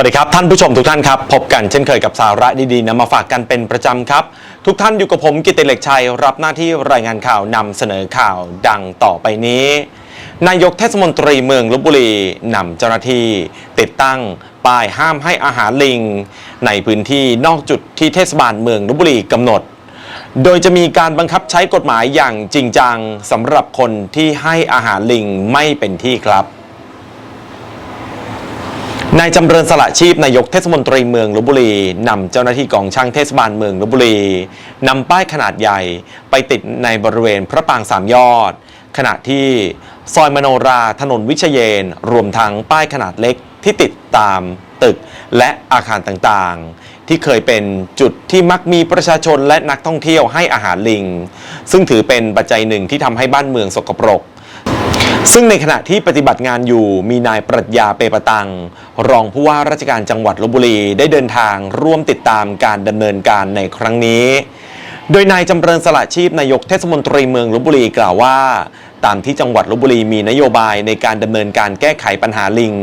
สวัสดีครับ ท่านผู้ชมทุกท่านครับ พบกันเช่นเคยกับสาระดีๆนำมาฝากกันเป็นประจำครับ ทุกท่านอยู่กับผมกิติเหล็กชัย รับหน้าที่รายงานข่าวนำเสนอข่าวดังต่อไปนี้ นายกเทศมนตรีเมืองลบบุรีนำเจ้าหน้าที่ ติดตั้งป้ายห้ามให้อาหารลิง ในพื้นที่นอกจุดที่เทศบาลเมืองลบบุรีกำหนด โดยจะมีการบังคับใช้กฎหมายอย่างจริงจังสำหรับคนที่ให้อาหารลิงไม่เป็นที่ครับ นายจำเริญสละชีพนายกเทศมนตรีเมืองลบบุรีนำเจ้าหน้าที่กองช่างเทศบาลเมืองลบบุรีนำป้ายขนาดใหญ่ไปติดในบริเวณพระปางสามยอด ขณะที่ซอยมโนราถนนวิเชยน รวมทั้งป้ายขนาดเล็กที่ติดตามตึกและอาคารต่างๆ ที่เคยเป็นจุดที่มักมีประชาชนและนักท่องเที่ยวให้อาหารลิง ซึ่งถือเป็นปัจจัยหนึ่งที่ทำให้บ้านเมืองสกปรก ซึ่งในขณะที่ปฏิบัติงานอยู่มีนายปรัชญาเปประตัง รองผู้ว่าราชการจังหวัดลบบุรีได้เดินทางร่วมติดตามการดำเนินการในครั้งนี้ โดยนายจำเริญสละชีพนายกเทศมนตรีเมืองลบบุรีกล่าวว่า ตามที่จังหวัดลบบุรีมีนโยบายในการดำเนินการแก้ไขปัญหาลิง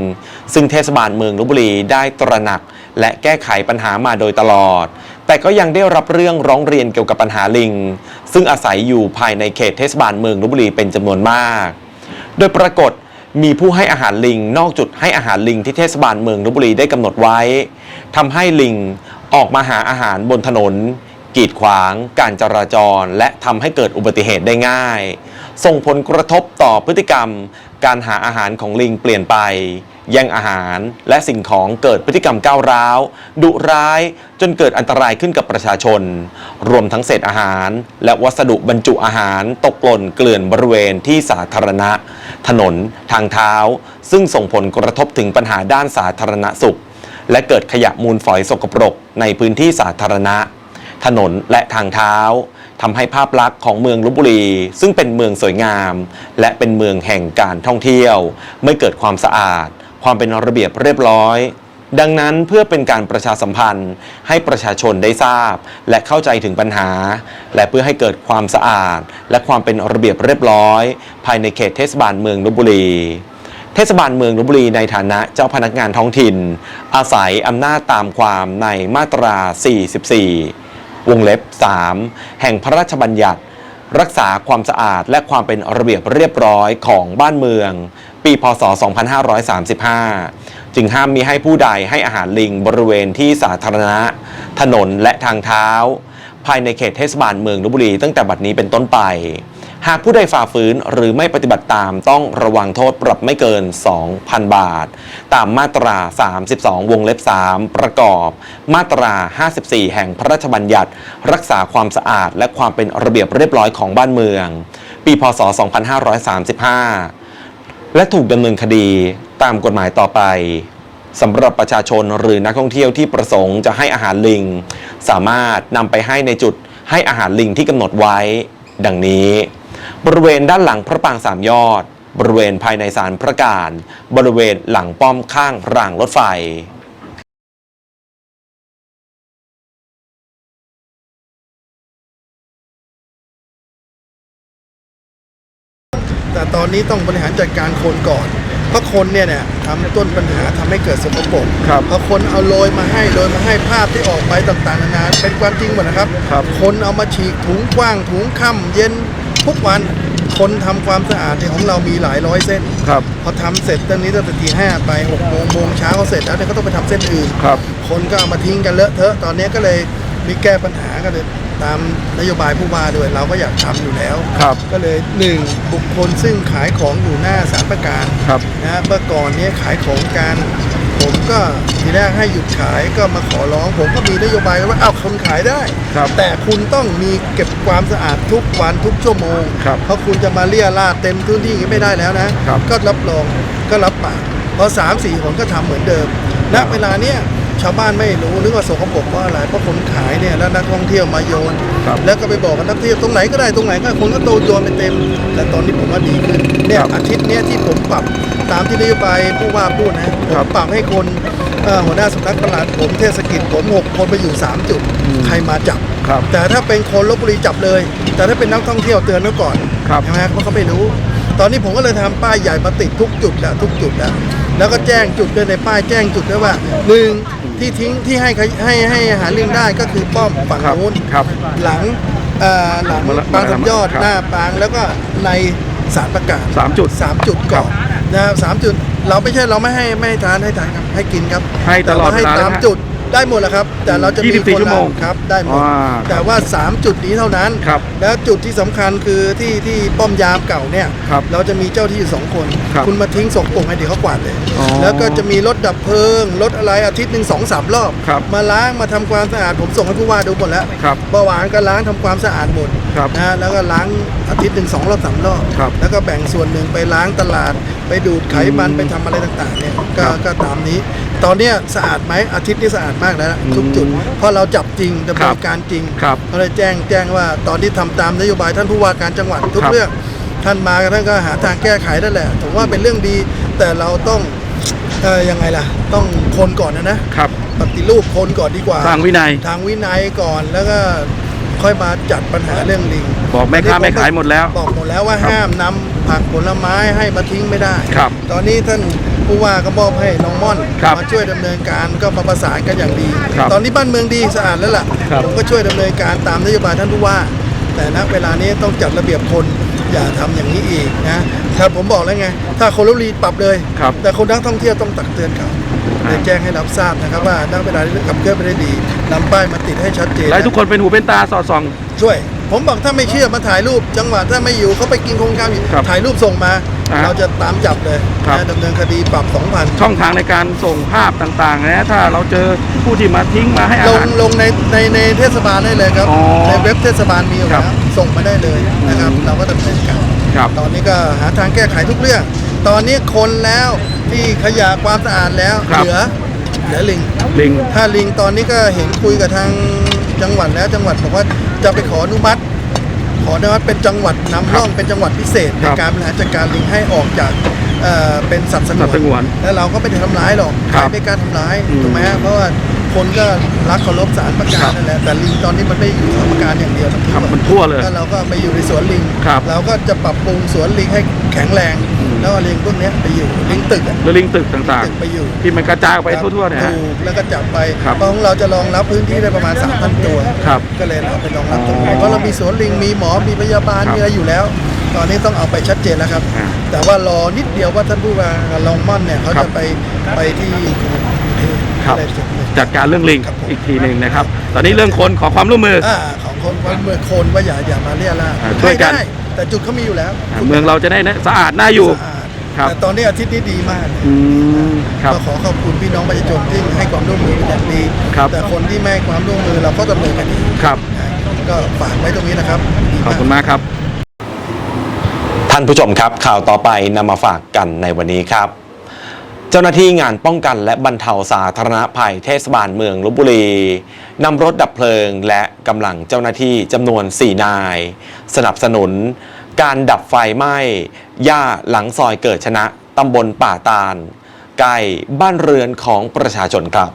ซึ่งเทศบาลเมืองลบบุรีได้ตระหนัก และแก้ไขปัญหามาโดยตลอด แต่ก็ยังได้รับเรื่องร้องเรียนเกี่ยวกับปัญหาลิง ซึ่งอาศัยอยู่ภายในเขตเทศบาลเมืองลบบุรีเป็นจำนวนมาก โดยปรากฏมีผู้ให้อาหารลิงนอกจุดให้อาหารลิงที่เทศบาลเมืองลบบุรีได้กำหนดไว้ ทำให้ลิงออกมาหาอาหารบนถนน กีดขวาง การจราจร และทำให้เกิดอุบัติเหตุได้ง่าย ส่งผลกระทบต่อพฤติกรรม การหาอาหารของลิงเปลี่ยนไป แย่งอาหารและสิ่งของเกิดพฤติกรรมก้าวร้าว ดุร้ายจนเกิดอันตรายขึ้นกับประชาชน รวมทั้งเศษอาหาร และวัสดุบรรจุอาหารตกหล่นเกลื่อนบริเวณที่สาธารณะ ถนน ทางเท้า ซึ่งส่งผลกระทบถึงปัญหาด้านสาธารณสุข และเกิดขยะมูลฝอยสกปรกในพื้นที่สาธารณะ ถนนและทางเท้าทำให้ภาพลักษณ์ของเมืองลบบุรี ซึ่งเป็นเมืองสวยงาม และเป็นเมืองแห่งการท่องเที่ยว ไม่เกิดความสะอาด ความเป็นระเบียบเรียบร้อย ดังนั้นเพื่อเป็นการประชาสัมพันธ์ ให้ประชาชนได้ทราบ และเข้าใจถึงปัญหา และเพื่อให้เกิดความสะอาด และความเป็นระเบียบเรียบร้อย ภายในเขตเทศบาลเมืองลบบุรีเทศบาลเมืองลบบุรีในฐานะเจ้าพนักงานท้องถิ่น อาศัยอำนาจตามความในมาตรา 44 วงเล็บ 3 แห่งพระราชบัญญัติ รักษาความสะอาดและความเป็นระเบียบเรียบร้อยของบ้านเมือง ปีพศ 2535 จึงห้ามมีให้ผู้ใดให้อาหารลิงบริเวณที่สาธารณะ ถนนและทางเท้า ภายในเขตเทศบาลเมืองลบบุรีตั้งแต่บัดนี้เป็นต้นไป หากผู้ใดฝ่าฝืนหรือไม่ปฏิบัติตามต้องระวังโทษปรับไม่เกิน 2,000 บาท ตามมาตรา 32 วงเล็บ 3 ประกอบ มาตรา 54 แห่งพระราชบัญญัติ รักษาความสะอาดและความเป็นระเบียบเรียบร้อยของบ้านเมือง ปีพศ 2535 และถูกดำเนินคดีตามกฎหมายต่อไปสำหรับประชาชนหรือนักท่องเที่ยวที่ประสงค์จะให้อาหารลิง สามารถนำไปให้ในจุดให้อาหารลิงที่กำหนดไว้ ดังนี้ บริเวณด้านหลังพระปางสามยอด บริเวณภายในศาลพระการ บริเวณหลังป้อมข้างรางรถไฟ แต่ตอนนี้ต้องบริหารจัดการคนก่อน เพราะคนเนี่ยเนี่ยทำต้นปัญหาทำให้เกิดสกปรกครับพอคนเอาโรยมาให้โรยมาให้ภาพที่ออกไปต่างๆนานาเป็นความจริงหมดนะครับครับ คนเอามาฉีกถุงกว้างถุงค่ำเย็นทุกวันคนทำความสะอาดที่ของเรามีหลายร้อยเส้นครับพอทำเสร็จตอนนี้ตั้งแต่ตีห้าไปหกโมงโมงเช้าก็เสร็จแล้วเนี่ยก็ต้องไปทำเส้นอื่นครับ คนก็เอามาทิ้งกันเลอะเทอะตอนนี้ก็เลยมีแก้ปัญหากันเลย ตามนโยบายผู้ว่าด้วยเราก็อยากทำอยู่แล้ว ครับ ก็เลยหนึ่งบุคคลซึ่งขายของอยู่หน้าสารประการครับ นะฮะเมื่อก่อนเนี้ขายของการผมก็ทีแรกให้หยุดขายก็มาขอร้อง ผมก็มีนโยบายว่าเอาคนขายได้ ครับ แต่คุณต้องมีเก็บความสะอาดทุกวันทุกชั่วโมง ครับเพราะคุณจะมาเลี่ยราดเต็มพื้นที่อย่างนี้ไม่ได้แล้วนะ ครับ ก็รับรองก็รับปากพอสามสี่คนก็ทำเหมือนเดิมณเวลาเนี้ย ชาวบ้านไม่รู้นึกว่าสกปรกเพราะอะไรเพราะคนขายเนี่ยแล้วนักท่องเที่ยวมาโยน ครับ แล้วก็ไปบอกกับนักท่องเที่ยวตรงไหนก็ได้ตรงไหนก็คนก็โตโยนไปเต็ม แต่ตอนนี้ผมว่าดีขึ้นเนี่ยครับอาทิตย์เนี้ยที่ผมปรับตามที่นโยบายผู้ว่าพูดนะผครัมบปรับให้คนเอ่อหัวหน้าสำนักปลัดผมเทศกิจผมหกคนไปอยู่สามจุดอืมใครมาจับ ครับ แต่ถ้าเป็นคนลบบุรีจับเลย แต่ถ้าเป็นนักท่องเที่ยวเตือนไว้ก่อนครับ ใช่ไหมเพราะเขาไม่รู้ ตอนนี้ผมก็เลยทำป้ายใหญ่มาติดทุกจุดอะทุกจุดอะ แล้วก็แจ้งจุดด้วยในป้ายแจ้งจุดด้วยว่าหนึ่งที่ทิ้งที่ให้ให้ให้อาหารลิงได้ก็คือป้อมฝั่งครับนู้นครับ หลังเอ่อหลังมาละปางสามยอดครับหน้าปางแล้วก็ในสารประกาศสามจุดสามจุดก่อนนะครับสามจุดเราไม่ใช่เราไม่ให้ไม่ให้ทานให้ทานครับให้กินครับให้ตลอดแให้เวลาเลยสามนะจุด ได้หมดแหละครับ แต่เราจะมี24คนละชั่วโมงครับได้หมดอ่าแต่ว่า 3 จุดนี้เท่านั้น ครับแล้วจุดที่สำคัญคือที่ที่ป้อมยามเก่าเนี่ยครับเราจะมีเจ้าที่อยู่สองคนครับณมาทิ้งศพปรกให้เดี๋ยวเขากวาดเลย อ๋อแล้วก็จะมีรถดับเพลิงรถอะไรอาทิตย์หนึ่งสองสามรอบ ครับมาล้างมาทำความสะอาดผมส่งให้ผู้ว่าดูหมดแล้วครับเบาหวานก็ล้างทำความสะอาดหมดครับนะแล้วก็ล้างอาทิตย์หนึ่งสองรอบสามรอบ ครับแล้วก็แบ่งส่วนหนึ่งไปล้างตลาด ไปดูดไขมันอืมไปทำอะไรต่างๆเนี่ยก็ครับก็ตามนี้ ตอนเนี้ยสะอาดไหมอาทิตย์นี้สะอาดมากแล้วนะอืมทุกจุดเพราะเราจับจริงดำครัเนิบนการจริงครับเขาเลยแจ้งแจ้งว่าตอนที่ทำตามนโยบายท่านผู้ว่าการจังหวัดทุกครับเรื่องท่านมาท่านก็หาทางแก้ไขนั่นแหละผมว่าเป็นเรื่องดี แต่เราต้องเออยังไงล่ะ ต้องคนก่อนนะนะครับปฏิรูปคนก่อนดีกว่าสร้างวินัยทางวินัยก่อนแล้วก็ค่อยมาจัดปัญหาเรื่องลิง บอกแม่ค้าแม่ขายหมดแล้ว บอกหมดแล้วว่าครับห้ามนำ ผักผลไม้ให้มาทิ้งไม่ได้ ครับ ตอนนี้ท่านผู้ว่าก็มอบให้น้องม่อนครับมาช่วยดำเนินการก็มาประสานกันอย่างดี ครับตอนนี้บ้านเมืองดีสะอาดแล้วล่ะ ครับผมก็ช่วยดำเนินการตามนโยบายท่านผู้ว่า แต่ณเวลานี้ต้องจัดระเบียบคนอย่าทำอย่างนี้อีกนะครับผมบอกแล้วไง ถ้าคนลุรีปรับเลย ครับ แต่คนนักท่องเที่ยวต้องตักเตือนเขาอ่าได้แจ้งให้รับทราบนะครับว่าณเวลานี้ขับเคลื่อนไปได้ดีนำป้ายมาติดให้ชัดเจนและให้ทุกคนเป็นหูเป็นตาสอดส่อง ช่วย ผมบอกถ้าไม่เชื่อมาถ่ายรูป จังหวะถ้าไม่อยู่เขาไปกินโครงการอยู่ครับถ่ายรูปส่งมา อ่าเราจะตามจับเลยครับ นะดำเนินคดีปรับ2,000ช่องทางในการส่งภาพต่างๆนะถ้าเราเจอผู้ที่มาทิ้งมาให้อาลงหาร ลงในในในเทศบาลได้เลยครับ อ๋อในเว็บเทศบาลมีอยู่ครัแล้บวส่งมาได้เลยนะครับ เราก็ดำเนินการครับ ตอนนี้ก็หาทางแก้ไขทุกเรื่อง ตอนนี้คนแล้วที่ขยะความสะอาดแล้วครับเหลือเหลือลิง ลิง ถ้าลิงตอนนี้ก็เห็นคุยกับทาง จังหวัดแล้วจังหวัดบอกว่าจะไปขออนุมัติ ขออนุมัติเป็นจังหวัดนำร่องเป็นจังหวัดพิเศษคในรับการบริหารจัดการลิงให้ออกจากเอ่อเป็นสัตว์สงสัตว์สงววนนแล้วเราก็ไม่ได้ทำร้ายหรอกครับไม่กล้าทำร้ายอืม ถูกไหมฮะเพราะว่า คนก็รักเคารพสารประกาครัรบนั่นแหละแต่ลิงตอนนี้มันไม่อยู่สารประการอย่างเดียวทั้งครับทั่วมันทั่วเลย แล้วเราก็ไปอยู่ในสวนลิงครับเราก็จะปรับปรุงสวนลิงให้แข็งแรง อืม แล้วเอาลิงพวกเนี้ยไปอยู่ลิงตึกอะหรือลิงตึกต่างตึกไปอยู่ ๆ ที่มันกระจายออกไปทั่วๆเนี่ยฮะ ถูกแล้วก็จับไปครับเพราะของเราจะรองรับพื้นที่ได้ประมาณ 3,000 ตัว ครับก็เลยเอาไปรองรับตรงอ๋นี้อเพราะเรามีสวนลิง มีหมอ มีพยาบาล ครับมีอะไรอยู่แล้ว ตอนนี้ต้องเอาไปชัดเจนแล้วครับ อ่าแต่ว่ารอนิดเดียวว่าท่านผู้ว่าลองม่อนเนี่ยเขาครับจะไปไปที่กรุงเทพ ครับอะไรสุดเลยจัดการเรื่องลิงครับผม อีกทีหนึ่งนะครับ ตอนนี้เรื่องคนขอความร่วมมือ อ่าของคนว่าเมืองโคนว่าอย่าอย่ามาเรียล่าอ่าช่วยกันให้ได้แต่จุดเขามีอยู่แล้วอ่าเมืองเราจะได้นะสะอาดน่าอยู่ สะอาดครับ แต่ตอนนี้อาทิตย์นี้ดีมากเลย อืมครับ ก็ขอขอบคุณพี่น้องประชาชนที่ให้ความร่วมมือเป็นอย่างดี ครับ แต่คนที่ไม่ให้ความร่วมมือเราก็ดำเนินคดีครับ ก็ฝากไว้ตรงนี้นะครับดีขอบมากคุณมากครับ ท่านผู้ชมครับข่าวต่อไปนำมาฝากกันในวันนี้ครับ เจ้าหน้าที่งานป้องกันและบรรเทาสาธารณภัยเทศบาลเมืองลบบุรีนำรถดับเพลิงและกำลังเจ้าหน้าที่จำนวน 4 นาย สนับสนุน การดับไฟไหม้หญ้าหลังซอยเกิดชนะตำบลป่าตาลใกล้บ้านเรือนของประชาชนครับ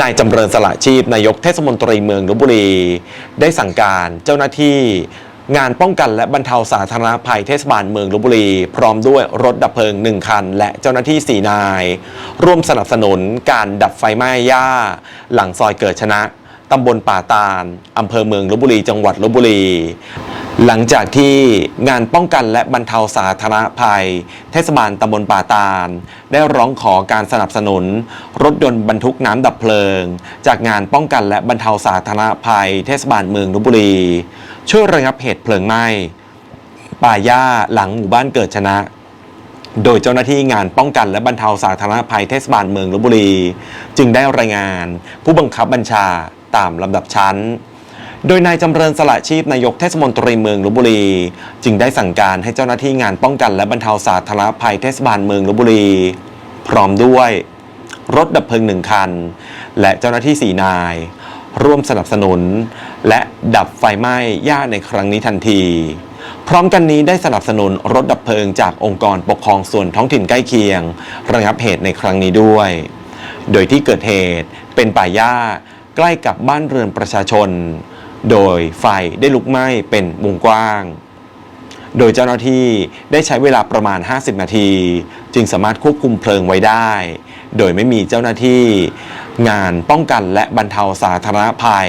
นายจำเริญสละชีพนายกเทศมนตรีเมืองลบบุรี ได้สั่งการเจ้าหน้าที่ งานป้องกันและบรรเทาสาธารณภัยเทศบาลเมืองลบบุรี พร้อมด้วยรถดับเพลิง 1 คัน และเจ้าหน้าที่ 4 นาย ร่วมสนับสนุนการดับไฟไหม้หญ้า หลังซอยเกิดชนะตำบลป่าตาลอำเภอเมืองลบบุรี จังหวัดลบบุรี หลังจากที่งานป้องกันและบรรเทาสาธารณภัย เทศบาลตำบลป่าตาล ได้ร้องขอการสนับสนุน รถยนต์บรรทุกน้ำดับเพลิง จากงานป้องกันและบรรเทาสาธารณภัย เทศบาลเมืองลบบุรี ช่วยระงับเหตุเพลิงไหม้ป่าหญ้าหลังหมู่บ้านเกิดชนะ โดยเจ้าหน้าที่งานป้องกันและบรรเทาสาธารณภัยเทศบาลเมืองลบบุรี จึงได้รายงาน ผู้บังคับบัญชาตามลำดับชั้น โดยนายจำเริญสละชีพนายกเทศมนตรีเมืองลบบุรี จึงได้สั่งการให้เจ้าหน้าที่งานป้องกันและบรรเทาสาธารณภัยเทศบาลเมืองลบบุรี พร้อมด้วย รถดับเพลิงหนึ่งคัน และเจ้าหน้าที่สี่นาย ร่วมสนับสนุน และดับไฟไหม้หญ้าในครั้งนี้ทันที พร้อมกันนี้ได้สนับสนุนรถดับเพลิงจากองค์กรปกครองส่วนท้องถิ่นใกล้เคียง ระงับเหตุในครั้งนี้ด้วย โดยที่เกิดเหตุเป็นป่าหญ้าใกล้กับบ้านเรือนประชาชน โดยไฟได้ลุกไหม้เป็นวงกว้างโดยเจ้าหน้าที่ได้ใช้เวลาประมาณ 50 นาที จึงสามารถควบคุมเพลิงไว้ได้ โดยไม่มีเจ้าหน้าที่งานป้องกันและบรรเทาสาธารณภัย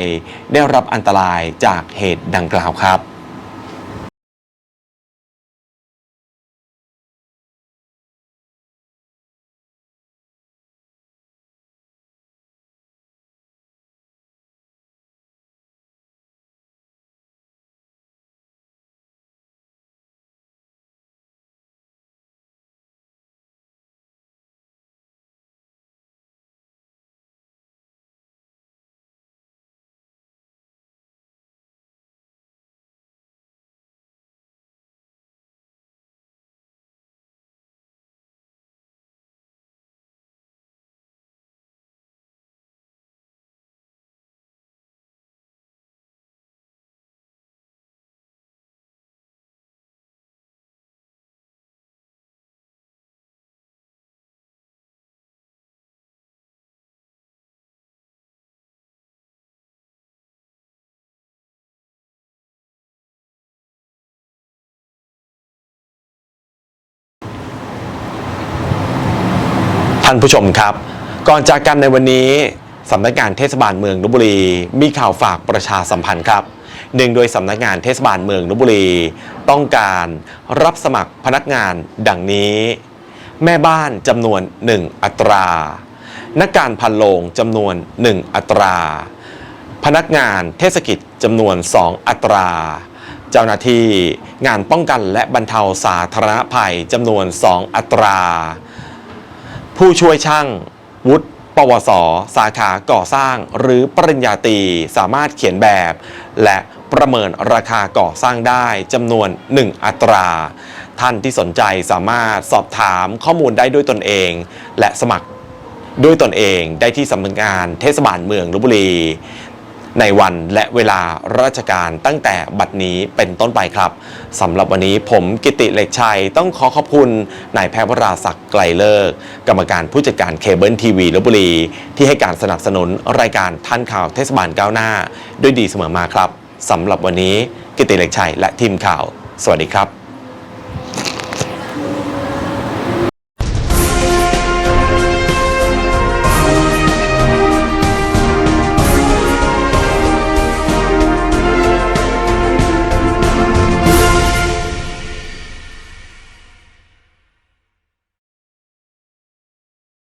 ได้รับอันตรายจากเหตุดังกล่าวครับ ท่านผู้ชมครับ ก่อนจากกันในวันนี้สำนักงานเทศบาลเมืองลบบุรี มีข่าวฝากประชาสัมพันธ์ครับเนื่งโดยสำนักงานเทศบาลเมืองลบบุรี ต้องการรับสมัครพนักงานดังนี้ แม่บ้านจำนวน 1 อัตรา นักการพันโลงจำนวน 1 อัตรา พนักงานเทศกิจจำนวน 2 อัตรา เจ้าหน้าที่งานป้องกันและบรรเทาสาธารณภัยจำนวน 2 อัตรา ผู้ช่วยช่างวุฒิปวส สาขาก่อสร้าง หรือปริญญาตรีสามารถเขียนแบบ และประเมินราคาก่อสร้างได้จำนวน 1 อัตรา ท่านที่สนใจสามารถสอบถามข้อมูลได้ด้วยตนเอง และสมัครด้วยตนเองได้ที่สำนักงานเทศบาลเมืองลบบุรี ในวันและเวลาราชการตั้งแต่บัดนี้เป็นต้นไปครับสำหรับวันนี้ผมกิติเหล็กชัย ต้องขอขอบคุณนายแพทย์วราศักดิ์ไกลเลิก กรรมการผู้จัดการเคเบิลทีวีลบบุรี ที่ให้การสนับสนุนรายการท่านข่าวเทศบาลก้าวหน้า ด้วยดีเสมอมาครับสำหรับวันนี้กิติเหล็กชัยและทีมข่าว สวัสดีครับ